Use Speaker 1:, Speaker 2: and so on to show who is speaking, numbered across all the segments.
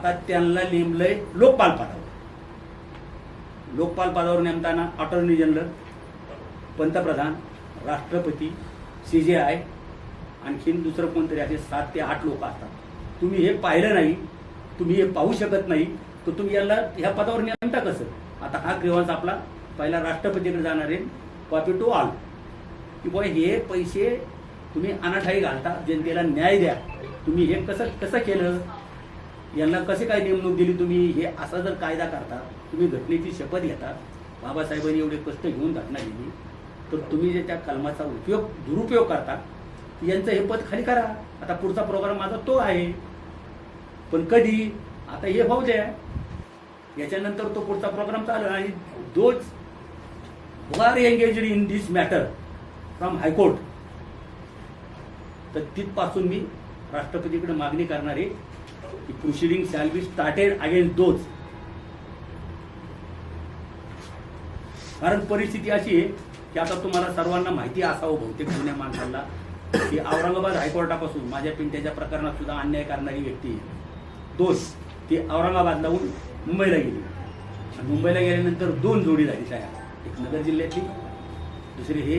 Speaker 1: आता त्यांना नेमलंय लोकपाल पदावर लोकपाल पदावर नेमताना अटॉर्नी जनरल पंतप्रधान राष्ट्रपती सी जे आय आणखीन दुसरं कोणतरी असे सात ते आठ लोक असतात. तुम्ही हे पाहिलं नाही तुम्ही हे पाहू शकत नाही तर तुम्ही याला ह्या पदावर नेमता कसं? आता हा ग्रीवांस आपला पहिला राष्ट्रपतीकडे जाणार आहे कॉपी टू ऑल की बुवा हे पैसे तुम्ही अनाठाई घालता जनतेला न्याय द्या. तुम्ही हे कसं कसं केलं? यांना कसे काय नेमणूक दिली तुम्ही? हे असा जर कायदा करता तुम्ही घटनेची शपथ घेता बाबासाहेबांनी एवढे कष्ट घेऊन घटना दिली तर तुम्ही जे त्या कलमाचा उपयोग दुरुपयोग करता यांचं हे पद खाली करा. आता पुढचा प्रोग्राम माझा तो आहे. पण कधी? आता हे भाऊ द्या याच्यानंतर तो पुढचा प्रोग्राम चालू आणि those who are engaged in this matter from high court तर तिथपासून मी राष्ट्रपतीकडे मागणी करणारे आहे की proceeding shall be started against those कारण परिस्थिती अशी आहे की आता तुम्हाला सर्वांना माहिती असावं हो बहुतेक जुन्या माणसांना की औरंगाबाद हायकोर्टापासून माझ्या पिंट्याच्या प्रकरणात सुद्धा अन्याय करणारी व्यक्ती दोष ती औरंगाबादलाहून मुंबईला गेली. आणि मुंबईला गेल्यानंतर दोन जोडी झाली तयार एक नगर जिल्ह्यातली दुसरी हे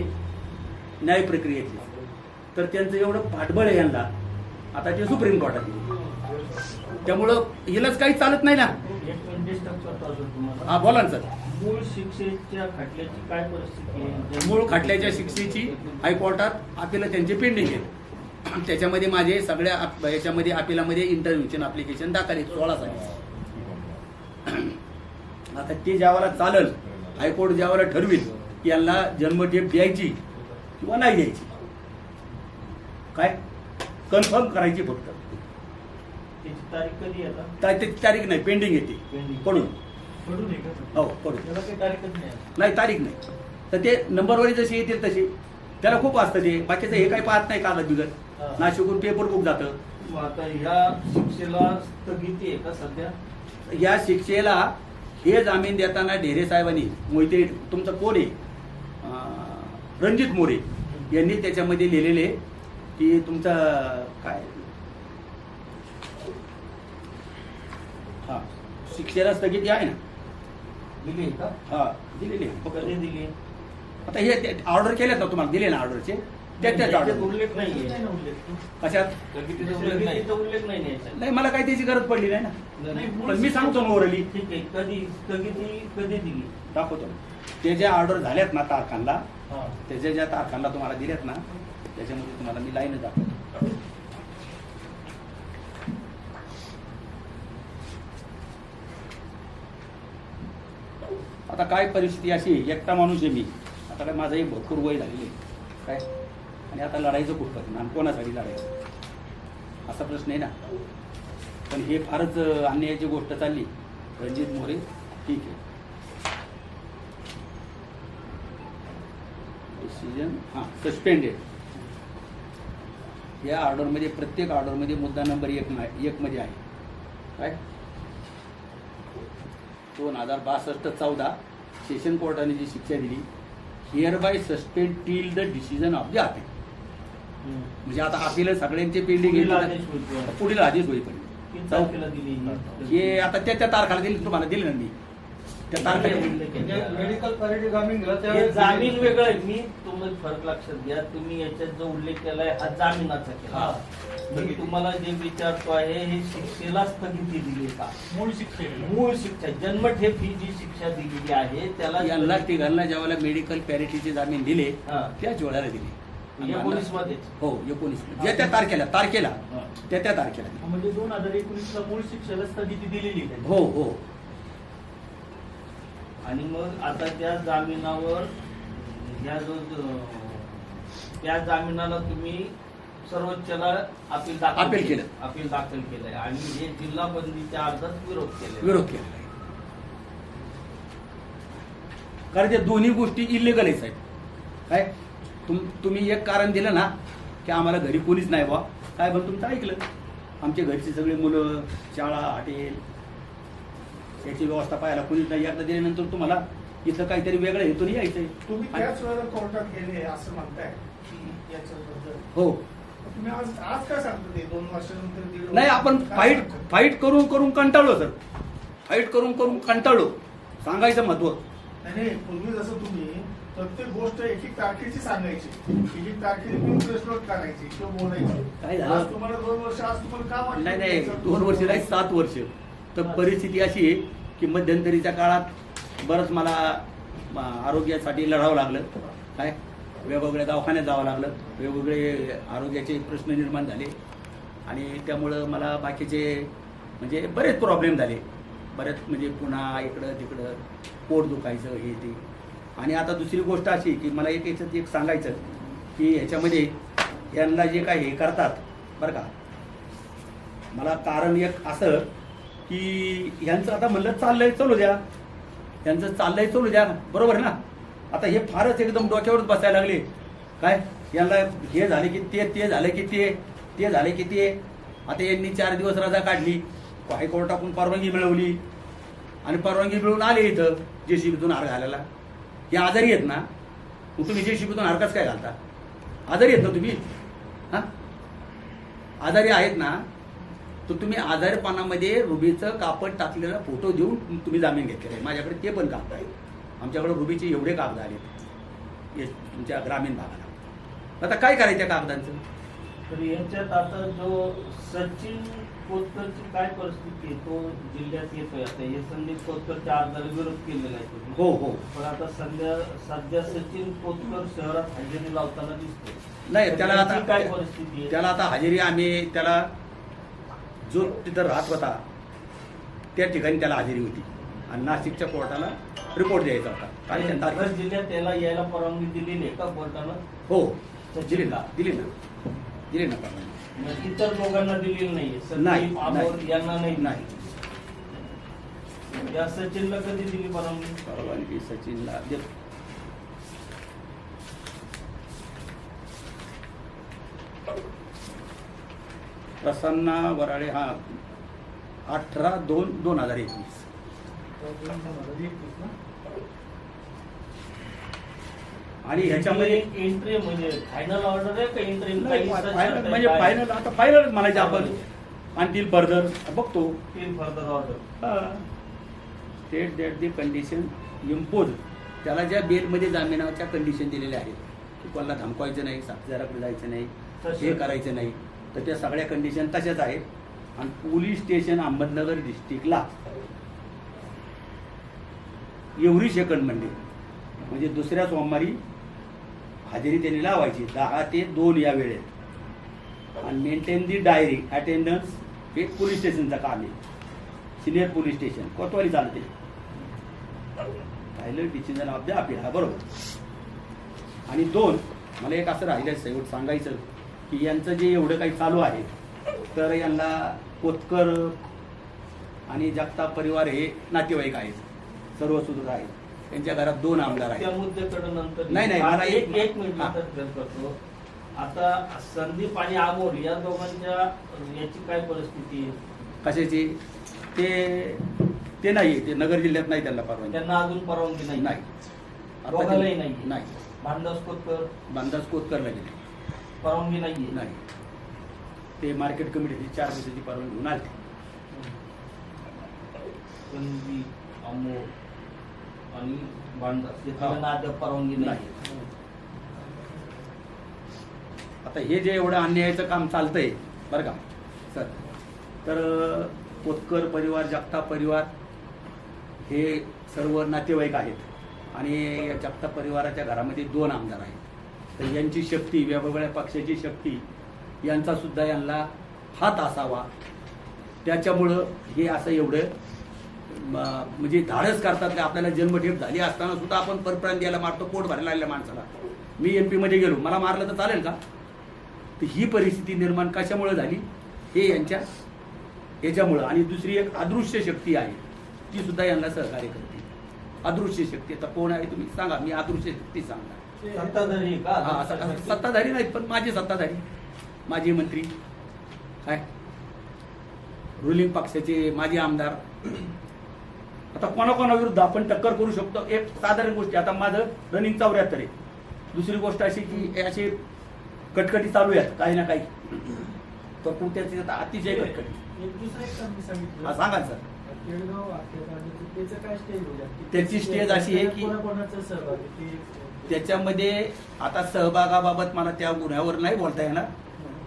Speaker 1: न्याय प्रक्रियेतली तर त्यांचं एवढं पाठबळ आहे यांना. आता ते सुप्रीम कोर्टात गेले. त्यामुळं हिलाच काही चालत नाही ना.
Speaker 2: एक मिनिट करतो अजून तुम्हाला
Speaker 1: हा बोला ना सर.
Speaker 2: मूळ शिक्षेच्या खटल्याची काय परिस्थिती आहे?
Speaker 1: मूळ खटल्याच्या शिक्षेची हायकोर्टात अपिल त्यांचे पेंडिंग आहेत त्याच्यामध्ये माझे सगळ्या याच्यामध्ये अपिलामध्ये इंटरव्ह्यूशन अप्लिकेशन दाखल आहेत सोळा साली. आता ते ज्यावेळेला चालल हायकोर्ट ज्यावेळेला ठरविल की यांना जन्मठेप द्यायची किंवा नाही द्यायची. काय? कन्फर्म करायची फक्त.
Speaker 2: तारीख कधी आहे आता?
Speaker 1: ता- त्याची तारीख नाही पेंडिंग येते
Speaker 2: Pending.
Speaker 1: पडून.
Speaker 2: पडून आहे का?
Speaker 1: हो पडून.
Speaker 2: त्याला काही तारीखच नाही आहे.
Speaker 1: नाही तारीख नाही. तर ते नंबरवारी जशी येतील तशी त्याला खूप असतं ते. बाकीचं हे काही पाहत नाही कागद बिगत. नाशिकून पेपर बुक जातं.
Speaker 2: मग आता ह्या शिक्षेला स्थगिती आहे का सध्या?
Speaker 1: या शिक्षेला हे जामीन देताना ढेरे साहेबांनी मोहिते तुमचं कोण आहे? अं, रणजित मोरे यांनी त्याच्यामध्ये लिहिलेले की तुमचं काय? हा. शिक्षेला स्थगिती आहे ना?
Speaker 2: दिली का?
Speaker 1: हा दिलेली आहे.
Speaker 2: कधी दिली
Speaker 1: आता हे ऑर्डर केलेत ना तुम्हाला दिले ना ऑर्डरचे. त्या त्याच
Speaker 2: याच्यात
Speaker 1: ऑर्डर.
Speaker 2: उल्लेख नाहीये
Speaker 1: कशात?
Speaker 2: स्थगितीचा उल्लेख नाही. उल्लेख नाही आहे. याच्यात.
Speaker 1: नाही मला काही त्याची गरज पडली नाही ना.
Speaker 2: नाही,
Speaker 1: पण मी सांगतो ना ओरली
Speaker 2: ठीक आहे. कधी स्थगिती कधी दिली?
Speaker 1: दाखवतो. ते ज्या ऑर्डर झाल्यात ना तारखांना
Speaker 2: हा.
Speaker 1: त्याच्या ज्या तारखांना तुम्हाला दिल्यात ना त्याच्यामध्ये तुम्हाला मी लाईन दाखवतो. आता काय परिस्थिती अशी एकटा माणूस आहे मी. आता काय माझंही भरपूर वय झालेलं आहे. काय? आणि आता लढायचं कुठं आणि कोणासाठी लढायचं? असा प्रश्न आहे ना. पण हे फारच अन्यायाची गोष्ट चालली. रणजित मोरे ठीक आहे. डिसिजन हां सस्पेंडेड या ऑर्डरमध्ये प्रत्येक ऑर्डरमध्ये मुद्दा नंबर एक नाही एकमध्ये आहे. काय? दोन हजार बासष्ट चौदा सेशन कोर्टाने जी शिक्षा दिली hereby suspend till the decision of the appeal. म्हणजे आता अपील सगळ्यांचे पेंडिंग
Speaker 2: पुढील आदेश
Speaker 1: होईपर्यंत
Speaker 2: ही?
Speaker 1: आता त्या त्या तारखाला दिली तुम्हाला दिली ना मी
Speaker 3: मेडिकल जामीन
Speaker 2: हे
Speaker 3: त्यावेळेस
Speaker 2: जामीन वेगळं आहे. मी तुम्हाला फरक लक्षात घ्या. तुम्ही याच्यात जो उल्लेख केलाय हा जामिनाचा केला.
Speaker 1: हा.
Speaker 2: मी तुम्हाला जे विचारतो आहे हे शिक्षेला स्थगिती दिली का?
Speaker 3: मूळ शिक्षे.
Speaker 2: मूळ शिक्षा. जन्मठेप ही जी शिक्षा दिलेली आहे त्याला
Speaker 1: यांना तिघांना ज्यावेळेला मेडिकल पॅरिटीचे जामीन दिले
Speaker 2: हा.
Speaker 1: त्याच वेळेला दिले.
Speaker 2: एकोणीस मध्येच
Speaker 1: हो एकोणीस ज्या त्या तारखेला तारखेला. त्या त्या तारखेला
Speaker 3: म्हणजे दोन हजार एकोणीस ला मूळ शिक्षेला स्थगिती दिलेली आहे.
Speaker 1: हो हो.
Speaker 2: आणि मग आता त्या जामिनावर ह्या जो त्या जामिनाला तुम्ही सर्वोच्चला अपील दाखल
Speaker 1: अपील केलं.
Speaker 2: अपील दाखल केलंय. आणि हे जिल्हा बंदीच्या अर्जात विरोध केले
Speaker 1: विरोध केला कारण ते दोन्ही गोष्टी इलिगल आहे साहेब. काय? तुम तुम्ही एक कारण दिलं ना की आम्हाला घरी कोणीच नाही बा काय पण तुमचं ऐकलं? आमच्या घरची सगळी मुलं शाळा हॉटेल याची व्यवस्था पाहायला कोणीच नाही. एकदा दिल्यानंतर तुम्हाला इथं काहीतरी वेगळं हेतून यायचंय.
Speaker 4: तुम्ही त्याच वेळेला कोर्टात गेले असं म्हणताय की याच्याबद्दल.
Speaker 1: हो.
Speaker 4: तुम्ही आज आज काय सांगता ते? दोन वर्षानंतर दीड
Speaker 1: नाही आपण फाईट? फाईट करून करून कंटाळलो सर फाईट करून करून कंटाळलो. सांगायचं महत्त्व.
Speaker 4: नाही नाही, पूर्वी जसं तुम्ही प्रत्येक गोष्ट एक एक तारखेची सांगायची. एक एक तारखेची तुम्ही प्रेस नोट करायची किंवा बोलायची.
Speaker 1: काय झालं?
Speaker 4: आज तुम्हाला दोन वर्ष आज तुम्हाला का वाटलं?
Speaker 1: नाही नाही दोन वर्ष नाही सात वर्ष. तर परिस्थिती अशी आहे की मध्यंतरीच्या काळात बरंच मला आरोग्यासाठी लढावं लागलं. काय? वेगवेगळ्या दवाखान्यात जावं लागलं. वेगवेगळे आरोग्याचे प्रश्न निर्माण झाले. आणि त्यामुळं मला बाकीचे म्हणजे बरेच प्रॉब्लेम झाले. बरेच म्हणजे पुन्हा इकडं तिकडं पोट दुखायचं हे ते. आणि आता दुसरी गोष्ट अशी की मला एक याच्यात एक सांगायचं की ह्याच्यामध्ये यांना जे काही हे करतात बरं का? मला कारण एक असं की ह्यांचं आता म्हणलं चाललंय चलू द्या. यांचं चाललंय चलू द्या. बरोबर आहे ना? आता हे फारच एकदम डोक्यावरच बसायला लागले. काय? यांना हे झाले की ते ते झाले की ते ते झाले की ते. आता यांनी चार दिवस रजा काढली. हायकोर्टातून परवानगी मिळवली. आणि परवानगी मिळवून आले इथं जे शिबीतून हार घालायला. हे आजारी आहेत ना? मग तुम्ही जे शिबीतून हार कसं काय घालता? आजारी आहेत ना तुम्ही? हां? आजारी आहेत ना? तर तुम्ही आजारपणामध्ये रुबीचं कापड टाकलेला फोटो देऊन तुम्ही जामीन घेतलेला आहे. माझ्याकडे ते पण कागद आहे आमच्याकडे रुबीचे एवढे कागद आले ये तुमच्या ग्रामीण भागाला. आता काय करायचं त्या कागदांचं?
Speaker 2: तर याच्यात आता जो सचिन कोतकरची काय परिस्थिती आहे तो जिल्ह्यात येतोय आता. हे संदीप कोतकरच्या अर्जाला विरोध केलेला आहे.
Speaker 1: हो हो.
Speaker 2: पण आता सध्या सध्या सचिन कोतकर शहरात हजेरी लावताना दिसतो
Speaker 1: नाही त्याला आता
Speaker 2: काय परिस्थिती आहे?
Speaker 1: त्याला आता हजेरी आम्ही त्याला जो तिथं राहत होता त्या ठिकाणी त्याला हजेरी होती. आणि नाशिकच्या कोर्टाला रिपोर्ट द्यायचा होता. तारखेला?
Speaker 2: नगर जिल्ह्यात त्याला यायला परवानगी दिलेली आहे का कोर्टानं?
Speaker 1: हो. दिली ना दिली ना. दिली ना परवानगी.
Speaker 2: मग इतर दोघांना दिलेली नाहीये.
Speaker 1: नाही,
Speaker 2: संदीप आमोर
Speaker 1: नाही.
Speaker 2: यांना नाही.
Speaker 1: नाही.
Speaker 2: या सचिनला कधी दिली परवानगी?
Speaker 1: परवानगी सचिनला देतो प्रसन्ना वराळे हा अठरा दोन दोन हजार एकवीस. आणि ह्याच्यामध्ये
Speaker 2: एंट्री म्हणजे फायनल ऑर्डर आहे का एंट्री
Speaker 1: फायनल म्हणजे फायनल आता फायनल म्हणायचे आपण. आणखी फर्दर बघतो.
Speaker 2: Further order
Speaker 1: state that the condition impose त्याला ज्या बेलमध्ये जामिनाच्या कंडिशन दिलेल्या आहेत की कोणाला धमकवायचं नाही साथीदाराकडे जायचं नाही. हे करायचं नाही. तर त्या सगळ्या कंडिशन तशाच आहेत. आणि पोलीस स्टेशन अहमदनगर डिस्ट्रिक्टला एवढी सेकंड म्हणजे म्हणजे दुसऱ्या सोमवारी हजेरी त्यांनी लावायची. दहा ते दोन या वेळेत. आणि मेंटेन दी डायरी अटेंडन्स हे पोलीस स्टेशनचं काम आहे. सिनियर पोलीस स्टेशन कोतवाली चालते. राहिलं डिसिजन ऑफ द अपील हा बरोबर. आणि दोन मला एक असं राहिलं शेवट सांगायचं. की यांचं जे एवढं काही चालू आहे तर यांना कोतकर आणि जगताप परिवार हे नातेवाईक आहेत सर्व सुदृढ आहेत. त्यांच्या घरात दोन आमदार आहेत.
Speaker 2: त्या मुद्द्याकडे नंतर
Speaker 1: नाही, नाही, मला
Speaker 2: एक
Speaker 1: एक-
Speaker 2: मिनिट करतो. आता संदीप आणि आमोर या दोघांच्या याची काय परिस्थिती आहे?
Speaker 1: कशाची? ते ते नाही ते नगर जिल्ह्यात नाही त्यांना परवानगी.
Speaker 2: त्यांना अजून परवानगी नाही.
Speaker 1: नाही.
Speaker 2: दोघांनाही नाही
Speaker 1: नाही.
Speaker 2: भांडास कोतकर?
Speaker 1: बांधास कोतकरला गेले.
Speaker 2: परवानगी नाहीये.
Speaker 1: नाही ते मार्केट कमिटीची चार दिवसाची परवानगी घेऊन आले
Speaker 2: आमोर आणि भांडास
Speaker 1: हा.
Speaker 2: अद्याप परवानगी नाही
Speaker 1: नाही. आता हे जे एवढं अन्यायाचं काम चालतंय बरं का? सर तर कोतकर परिवार जगताप परिवार हे सर्व नातेवाईक आहेत. आणि या जगताप परिवाराच्या घरामध्ये दोन आमदार आहेत. तर यांची शक्ती वेगवेगळ्या पक्षाची शक्ती यांचा सुद्धा यांना हात असावा. त्याच्यामुळं हे असं एवढं म्हणजे धाडस करतात की आपल्याला जन्मठेप झाली असताना सुद्धा आपण परप्रांत द्यायला मारतो पोट भरायला आलेल्या माणसाला. मी एम पीमध्ये गेलो. मला मारलं तर चालेल का? तर ही परिस्थिती निर्माण कशामुळे झाली? हे यांच्या याच्यामुळं. आणि दुसरी एक अदृश्य शक्ती आहे. ती सुद्धा यांना सहकार्य करते. अदृश्य शक्ती. आता कोण आहे तुम्ही सांगा. मी अदृश्य शक्ती सांगा
Speaker 2: सत्ताधारी का?
Speaker 1: हा सत्ताधारी. नाहीत पण माझे सत्ताधारी. माजी मंत्री. काय? रुलिंग पक्षाचे माजी आमदार. आता कोणाकोणाविरुद्ध आपण टक्कर करू शकतो? एक साधारण गोष्टी आता माझं रनिंग चौऱ्याहत्तर आहे. दुसरी गोष्ट अशी की हे असे कटकटी चालू आहेत काही ना काही. तर त्याची आता अतिशय कटकटी.
Speaker 3: एक दुसरं एक काम मी
Speaker 1: हा
Speaker 3: सांगितलं
Speaker 1: सांगा सर.
Speaker 3: केळगाव त्याचं काय स्टेज होईल
Speaker 1: त्याची stage अशी आहे की-
Speaker 3: कोणाकोणाचा सहभाग? आहे ते
Speaker 1: त्याच्यामध्ये आता सहभागाबाबत मला त्या गुन्ह्यावर नाही बोलता येणार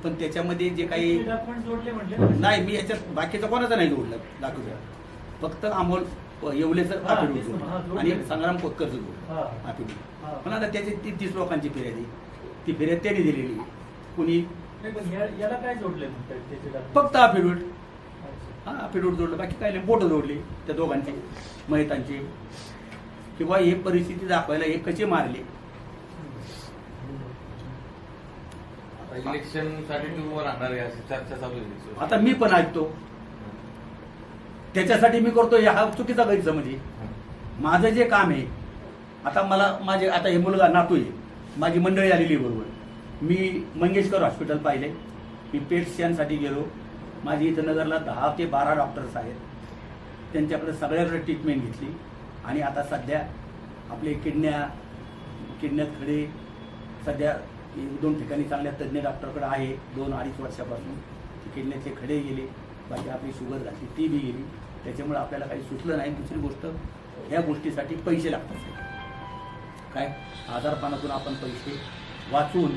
Speaker 1: पण त्याच्यामध्ये जे काही
Speaker 3: डॉक्युमेंट जोडले म्हटले
Speaker 1: नाही मी याच्यात बाकीचं कोणाचं नाही जोडलं दाखवलं फक्त अमोल येवलेचं जोडलं. आणि संग्राम कोतकरचं
Speaker 3: हा. हा.
Speaker 1: पण आता त्याची ती तीस लोकांची फिर्याद ती फिर्याद त्यांनी दिलेली. कुणी
Speaker 3: याला काय जोडले?
Speaker 1: फक्त अफिडेविट. हा अफिडेविट जोडलं बाकी काही नाही बोटं जोडली त्या दोघांची महितांची किंवा हे परिस्थिती दाखवायला हे कसे मारले
Speaker 5: आता इलेक्शनसाठी तुम्ही उभं राहणार आहे अशी चर्चा चालू आहे
Speaker 1: आता मी पण ऐकतो. त्याच्यासाठी मी करतो हा चुकीचा गैरसमज आहे. माझं जे काम आहे आता मला माझे आता हे मुलगा नातू आहे. माझी मंडळी आलेली बरोबर. मी मंगेशकर हॉस्पिटल पाहिले. मी पेट स्कॅनसाठी गेलो. माझी इथं नगरला दहा ते बारा डॉक्टर्स आहेत. त्यांच्याकडे सगळ्याकडे ट्रीटमेंट घेतली. आणि आता सध्या आपले किडण्या किडण्यात खडे सध्या एक दोन ठिकाणी चांगल्या तज्ज्ञ डॉक्टरकडे आहे. दोन अडीच वर्षापासून ते खडे गेले. बाकी आपली शुगर झाली ती बी गेली. त्याच्यामुळे आपल्याला काही सुचलं नाही. दुसरी गोष्ट ह्या गोष्टीसाठी पैसे लागतात. काय? आजारपणातून आपण पैसे वाचून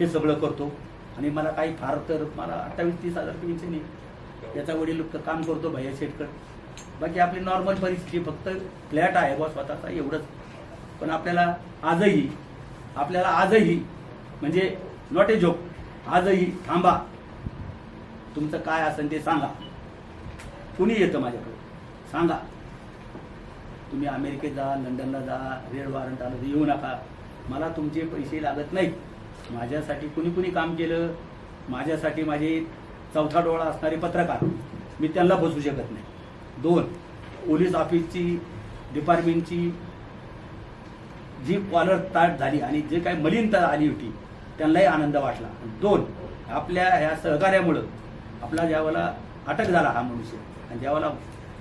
Speaker 1: हे सगळं करतो. आणि मला काही फार तर मला अठ्ठावीस तीस हजार पेन्शन आहे याचा वडील काम करतो भैया शेटकर बाकी आपली नॉर्मल परिस्थिती फक्त फ्लॅट आहे बा स्वतःचा एवढंच. पण आपल्याला आजही आपल्याला आजही म्हणजे नॉट ए जोक आजही थांबा. तुमचं काय असेल ते सांगा. कुणी येतं माझ्याकडे? सांगा. तुम्ही अमेरिकेत जा लंडनला जा रेड वॉरंट आलं येऊ नका. मला तुमचे पैसे लागत नाहीत. माझ्यासाठी कुणी कुणी काम केलं? माझ्यासाठी माझे चौथा डोळा असणारे पत्रकार. मी त्यांना बसू शकत नाही. दोन पोलीस ऑफिसची डिपार्टमेंटची जी कॉलर ताट झाली आणि जे काही मलिनता आली होती त्यांनाही आनंद वाटला. दोन आपल्या ह्या सहकार्यामुळं आपला ज्यावेळेला अटक झाला हा मनुष्य आणि ज्यावेळेला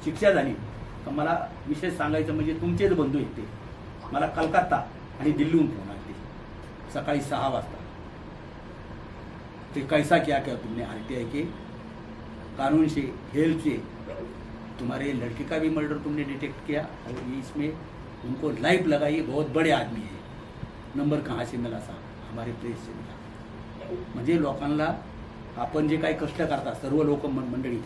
Speaker 1: शिक्षा झाली तर मला विशेष सांगायचं म्हणजे तुमचेच बंधू आहेत ते. मला कलकत्ता आणि दिल्लीहून फोन आले. सकाळी सहा वाजता. ते कैसा क्या क्या तुमने आर टी आई के कानून से हेल्थ से तुम्हारे लड़के का भी मर्डर तुमने डिटेक्ट किया? और इसमें उनको लाइफ लगाई बहुत बड़े आदमी है। नंबर कहाँ से मिला साहब? हमारे प्रेस से मिला म्हणजे लोकांना आपण जे काही कष्ट करता सर्व लोक मंडळी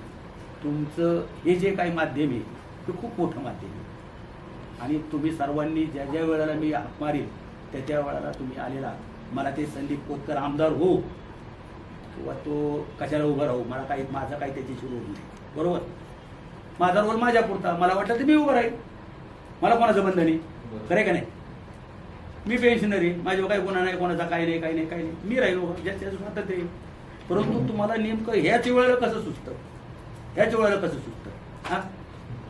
Speaker 1: तुमचं हे जे काही माध्यम आहे ते खूप मोठं माध्यम आहे. आणि तुम्ही सर्वांनी ज्या ज्या वेळेला मी हाक मारील त्या त्या वेळेला तुम्ही आलेला. मला ते संदीप कोतकर आमदार हो किंवा तो कशाला उभा राहू मला काही माझा काही त्याच्याशी रोल नाही. बरोबर? माझा रोल माझ्या पुरता मला वाटलं तर मी उभं राहील. मला कोणाचं बंधन नाही खरं का नाही? मी पेन्शनरी माझ्या काही गुन्हा नाही कोणाचा काही नाही काही नाही काही नाही. मी राहिलो. ज्याच्या स्वातंत्र्य आहे. परंतु तुम्हाला नेमकं ह्याच वेळेला कसं सुचतं? ह्याच वेळेला कसं सुचतं? हा?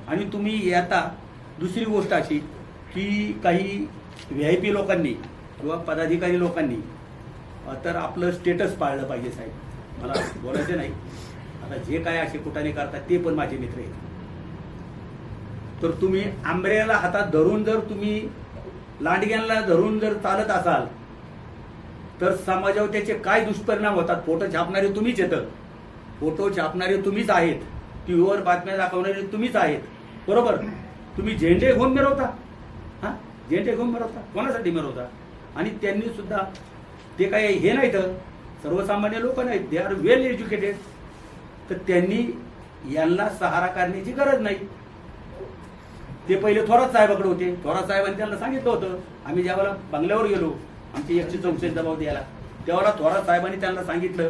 Speaker 1: आणि तुम्ही येता दुसरी गोष्ट अशी की काही व्ही आय पी लोकांनी किंवा पदाधिकारी लोकांनी तर आपलं स्टेटस पाळलं पाहिजे साहेब. मला बोलायचं नाही. आता जे काय असे कुठाने करतात ते पण माझे मित्र आहेत. तर तुम्ही आंब्याला हातात धरून जर तुम्ही लांडग्यांना धरून जर चालत असाल तर समाजावर त्याचे काय दुष्परिणाम होतात? फोटो छापणारे तुम्हीच येतं. फोटो छापणारे तुम्हीच आहेत. टीव्हीवर बातम्या दाखवणारे तुम्हीच आहेत. बरोबर? तुम्ही झेंडे घेऊन मिरवता. हा? झेंडे घेऊन मिरवता. कोणासाठी मिरवता? आणि त्यांनी सुद्धा ते काय हे नाहीत. सर्वसामान्य लोक नाहीत. दे आर वेल एज्युकेटेड तर त्यांनी यांना सहारा करण्याची गरज नाही. ते पहिले थोरात साहेबाकडे होते. थोरात साहेबांनी त्यांना सांगितलं होतं आम्ही ज्यावेळेला बंगल्यावर गेलो आमची एकशे चौसष्ट दबाव द्यायला तेव्हा थोरात साहेबांनी त्यांना सांगितलं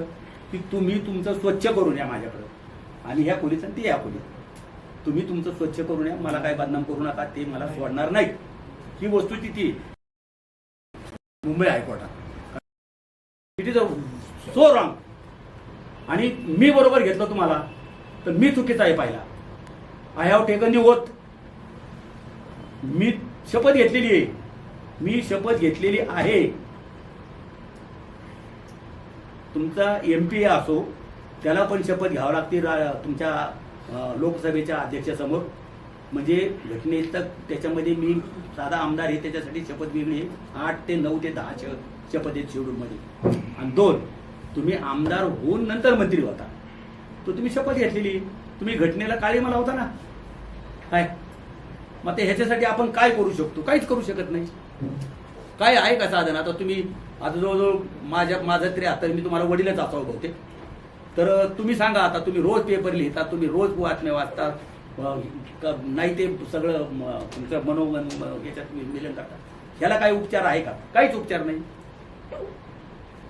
Speaker 1: की तुम्ही तुमचं स्वच्छ करून या माझ्याकडं. आणि ह्या खोलीचं ते या खोलीत. तुम्ही तुमचं स्वच्छ करून या मला काय बदनाम करू नका ते मला सोडणार नाही. ही वस्तू तिथे मुंबई हायकोर्टात. It is a so wrong. आणि मी बरोबर घेतलं तुम्हाला तर मी चुकीचा आहे पाहिला. I have taken you oath मी शपथ घेतलेली आहे. मी शपथ घेतलेली आहे. तुमचा एम पी असो त्याला पण शपथ घ्यावं लागते रा- तुमच्या लोकसभेच्या अध्यक्षासमोर. म्हणजे घटनेत त्याच्यामध्ये मी साधा आमदार आहे त्याच्यासाठी शपथ घेणे आठ ते नऊ ते दहा शपथ आहेत शेड्यूलमध्ये आणि दोन तुम्ही आमदार होऊन नंतर मंत्री होता. तो तुम्ही शपथ घेतलेली. तुम्ही घटनेला काळी मला होता ना? काय? मग ते ह्याच्यासाठी आपण काय करू शकतो? काहीच करू शकत नाही. काय आहे का साधन? आता तुम्ही आता जवळजवळ माझ्या माझं तरी आता मी तुम्हाला वडीलच असावं बहुतेक. तर तुम्ही सांगा आता तुम्ही रोज पेपर लिहिता तुम्ही रोज बातम्या वाचता नाही ते सगळं म, तुमचं मनोगन याच्यात मिलन करता. ह्याला काही उपचार आहे का? काहीच उपचार नाही.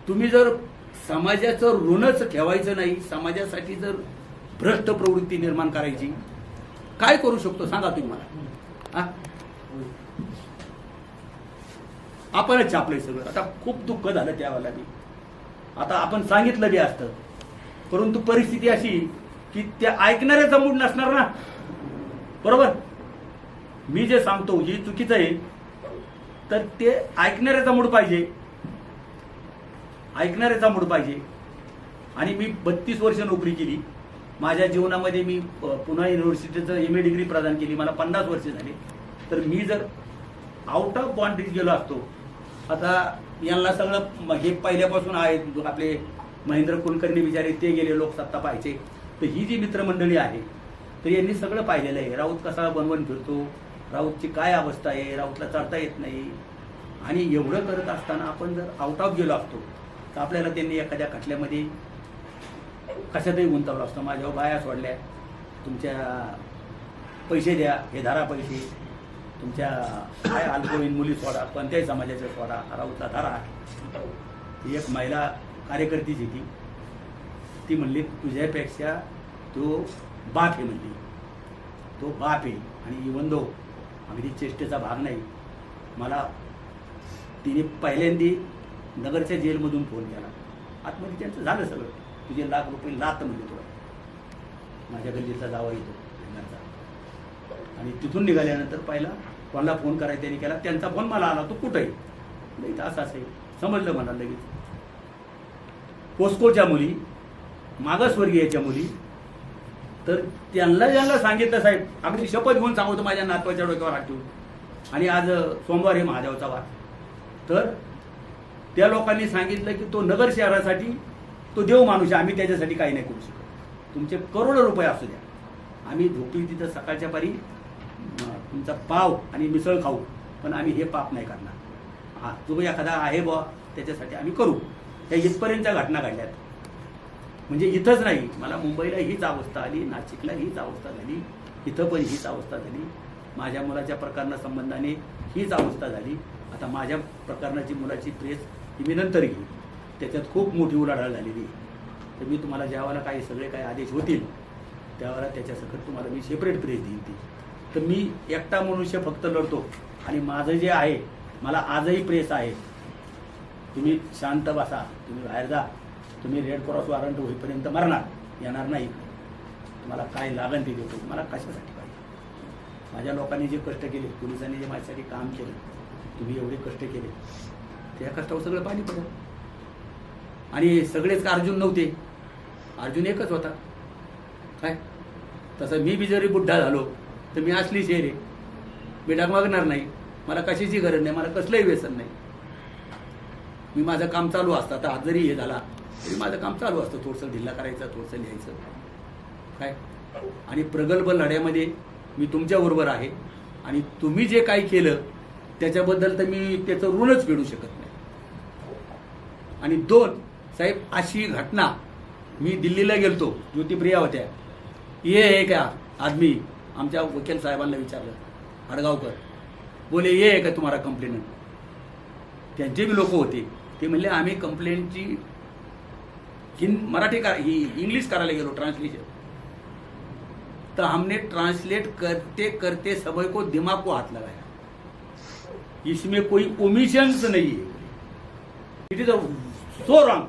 Speaker 1: तुम्ही जर समाजाचं ऋणच ठेवायचं नाही समाजासाठी जर भ्रष्ट प्रवृत्ती निर्माण करायची काय करू शकतो? सांगा तुम्ही मला. आपणच छापलंय सगळं. आता खूप दुःख झालं त्यावेळेला मी आता आपण सांगितलं बी असतं. परंतु परिस्थिती अशी की त्या ऐकणाऱ्याचा मूड नसणार ना. बरोबर? मी जे सांगतो जे चुकीचं आहे. तर ते ऐकणाऱ्याचा मूड पाहिजे. ऐकणाऱ्याचा मूड पाहिजे. आणि मी बत्तीस वर्ष नोकरी केली. माझ्या जीवनामध्ये मी पुन्हा युनिव्हर्सिटीचं एम ए डिग्री प्रदान केली. मला पन्नास वर्ष झाली. तर मी जर आउट ऑफ बाउंड्रीज गेलो असतो आता यांना सगळं हे पहिल्यापासून आहेत. आपले महेंद्र कुलकर्णी विचारे ते गेले लोकसत्ता पाहायचे. तर ही जी मित्रमंडळी आहे तर यांनी सगळं पाहिलेलं आहे. राऊत कसा बनवून फिरतो राऊतची काय अवस्था आहे राऊतला चढता येत नाही. आणि एवढं करत असताना आपण जर आउट ऑफ गेलो असतो तर आपल्याला त्यांनी एखाद्या खटल्यामध्ये कशातही गुंतवलं असतं. माझ्यावर हो बाया सोडल्या. तुमच्या पैसे द्या. हे धारा पैसे. तुमच्या काय अल्पवयीन मुली सोडा. कोणत्याही समाजाच्या सोडा. राऊतला धारा. ती एक महिला कार्यकर्तीची ती. ती म्हणली तुझ्यापेक्षा तो बाप आहे म्हणली. तो बाप आहे. आणि इवन दो अगदी चेष्टेचा भाग नाही मला तिने पहिल्यांदी नगरच्या जेलमधून फोन केला. आतमध्ये त्यांचं झालं सगळं. तुझे लाख रुपये लात म्हणजे तुला. माझ्या गल्लीतला जावा येतो आणि तिथून निघाल्यानंतर पहिला कोणाला फोन करायचा त्यांनी केला त्यांचा फोन मला आला तो कुठं आहे नाही तर असं असेल समजलं मला लगेच. पोस्कोच्या मुली मागासवर्गीयाच्या मुली तर त्यांना ज्यांना सांगितलं साहेब अगदी शपथ घेऊन सांगतो माझ्या नातवाच्या डोक्यावर आठवून आणि आज सोमवार हे महादेवचा वार. तर त्या लोकांनी सांगितलं की तो नगर शहरासाठी तो देव माणूस आहे आम्ही त्याच्यासाठी काही नाही करू शकत. तुमचे करोडो रुपये असू द्या. आम्ही झोपी तिथं सकाळच्या पारी तुमचा पाव आणि मिसळ खाऊ पण आम्ही हे पाप नाही करणार. हा जो एखादा आहे बुवा त्याच्यासाठी आम्ही करू. त्या इथपर्यंतच्या घटना घडल्यात. म्हणजे इथंच नाही मला मुंबईला हीच अवस्था आली नाशिकला हीच अवस्था झाली इथं पण हीच अवस्था झाली. माझ्या मुलाच्या प्रकरणा संबंधाने हीच अवस्था झाली. आता माझ्या प्रकरणाची मुलाची प्रेस ही मी नंतर घेईन. त्याच्यात खूप मोठी उलाढाल झालेली आहे. तर मी तुम्हाला ज्यावेळेला काही सगळे काही आदेश होतील त्यावेळेला त्याच्यासकट तुम्हाला मी सेपरेट प्रेस देईन ती. तर मी एकटा मनुष्य फक्त लढतो आणि माझं जे आहे मला आजही प्रेस आहे. तुम्ही शांत बसा तुम्ही बाहेर जा. तुम्ही रेड क्रॉस वॉरंट होईपर्यंत मरणार येणार नाही. तुम्हाला काय लागण ते देतो मला कशासाठी पाहिजे? माझ्या लोकांनी जे कष्ट केले पोलिसांनी जे माझ्यासाठी काम केलं तुम्ही एवढे कष्ट केले. त्या कष्टावर सगळं पाणी पडेल. आणि सगळेच का अर्जुन नव्हते? अर्जुन एकच होता. काय? तसं मी बी जरी बुड्ढा झालो तर मी असली शेर आहे. मी डगमगणार नाही. मला कशाची गरज नाही? मला कसलंही व्यसन नाही. मी माझं काम चालू असतं. आता आज जरी हे झाला तरी माझं काम चालू असतं. थोडंसं ढिल्ला करायचं थोडंसं लिहायचं. काय? आणि प्रगल्भ लढ्यामध्ये मी तुमच्याबरोबर आहे. आणि तुम्ही जे काही केलं त्याच्याबद्दल तर मी त्याचं ऋणच फेडू शकत नाही. आणि दोन साहेब अशी घटना मी दिल्लीला गेलतो ज्योतिप्रिया होत्या. ये आहे का आदमी? आमच्या वकील साहेबांना विचारलं हडगावकर. बोले ये आहे का तुम्हाला कंप्लेंट त्यांचे बी लोक होते. ते म्हणले आम्ही कंप्लेंटची हिंद मराठी का ही इंग्लिश करायला गेलो ट्रान्सलेशन तर हमने ट्रांसलेट करते करते सबय को दिमाग को हाथ लगाया. इसमें कोई ओमिशन्स नहीं है। It is so wrong